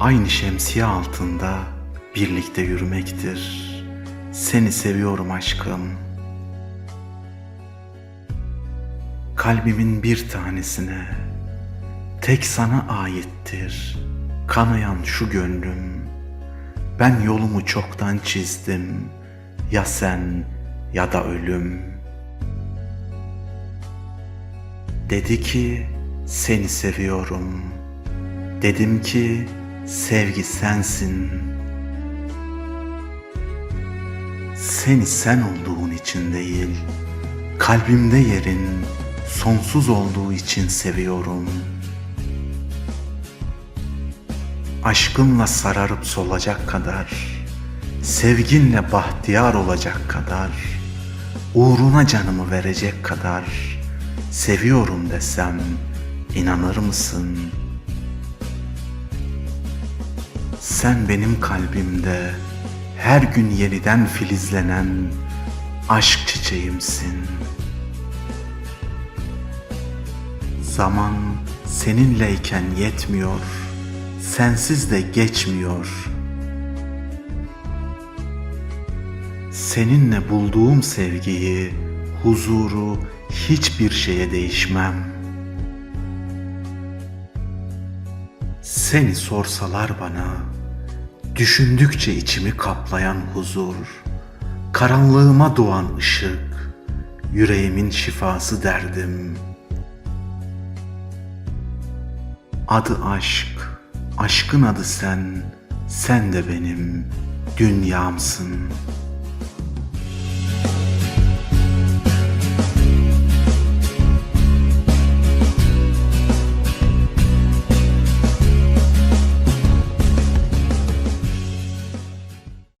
Aynı şemsiye altında birlikte yürümektir. Seni seviyorum aşkım. Kalbimin bir tanesine tek sana aittir. Kanayan şu gönlüm. Ben yolumu çoktan çizdim. Ya sen ya da ölüm. Dedi ki seni seviyorum. Dedim ki sevgi sensin. Seni sen olduğun için değil, kalbimde yerin sonsuz olduğu için seviyorum. Aşkınla sararıp solacak kadar, sevginle bahtiyar olacak kadar, uğruna canımı verecek kadar seviyorum desem inanır mısın? Sen benim kalbimde her gün yeniden filizlenen aşk çiçeğimsin. Zaman seninleyken yetmiyor, sensiz de geçmiyor. Seninle bulduğum sevgiyi, huzuru hiçbir şeye değişmem. Seni sorsalar bana, düşündükçe içimi kaplayan huzur, karanlığıma doğan ışık, yüreğimin şifası derdim. Adı aşk, aşkın adı sen, sen de benim dünyamsın.''